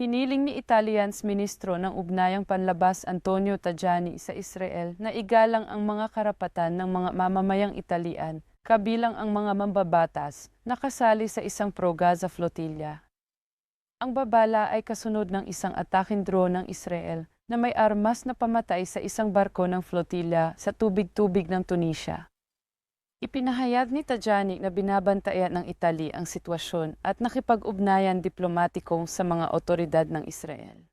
Hiniling ni Italians Ministro ng Ugnayang Panlabas Antonio Tajani sa Israel na igalang ang mga karapatan ng mga mamamayang Italian, kabilang ang mga mambabatas, na kasali sa isang pro-Gaza flotilla. Ang babala ay kasunod ng isang ataking drone ng Israel na may armas na pamatay sa isang barko ng flotilla sa tubig-tubig ng Tunisia. Ipinahayag ni Tajani na binabantayan ng Italy ang sitwasyon at nakipag-ugnayan diplomatiko sa mga otoridad ng Israel.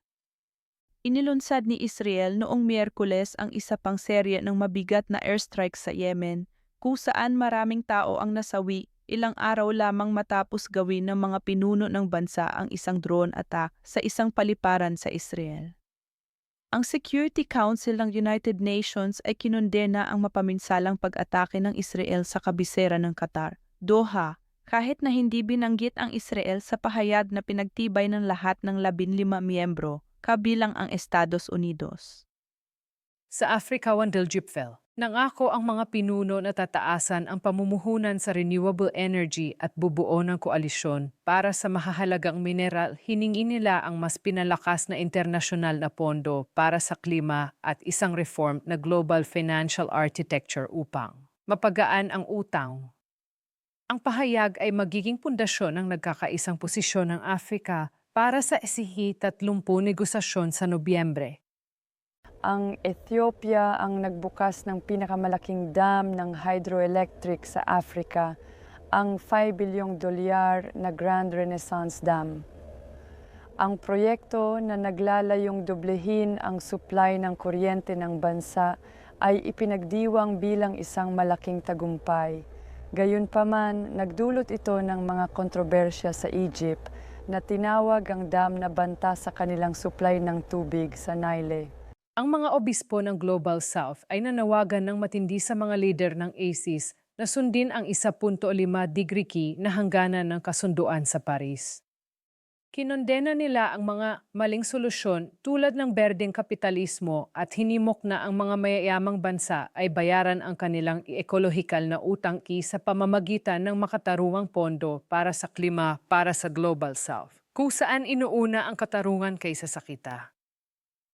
Inilunsad ni Israel noong Miyerkules ang isa pang serye ng mabigat na airstrike sa Yemen, kung saan maraming tao ang nasawi ilang araw lamang matapos gawin ng mga pinuno ng bansa ang isang drone attack sa isang paliparan sa Israel. Ang Security Council ng United Nations ay kinondena ang mapaminsalang pag-atake ng Israel sa kabisera ng Qatar, Doha, kahit na hindi binanggit ang Israel sa pahayag na pinagtibay ng lahat ng 15 miyembro, kabilang ang Estados Unidos. Sa Africa Wandel Gipfel, nangako ang mga pinuno na tataasan ang pamumuhunan sa renewable energy at bubuo ng koalisyon para sa mahahalagang mineral. Hiningi nila ang mas pinalakas na internasyonal na pondo para sa klima at isang reform na global financial architecture upang mapagaan ang utang. Ang pahayag ay magiging pundasyon ng nagkakaisang posisyon ng Afrika para sa isihi 30 negosasyon sa Nobyembre. Ang Ethiopia ang nagbukas ng pinakamalaking dam ng hydroelectric sa Africa, ang 5 bilyong dolyar na Grand Renaissance Dam. Ang proyekto na naglalayong doblehin ang supply ng kuryente ng bansa ay ipinagdiwang bilang isang malaking tagumpay. Gayunpaman, nagdulot ito ng mga kontrobersya sa Egypt na tinawag ang dam na banta sa kanilang supply ng tubig sa Nile. Ang mga obispo ng Global South ay nanawagan ng matindi sa mga leader ng ACIS na sundin ang 1.5 degree key na hangganan ng kasunduan sa Paris. Kinondena nila ang mga maling solusyon tulad ng berdeng kapitalismo at hinimok na ang mga mayayamang bansa ay bayaran ang kanilang ekolohikal na utang key sa pamamagitan ng makatarungang pondo para sa klima para sa Global South, kung saan inuuna ang katarungan kaysa sa kita.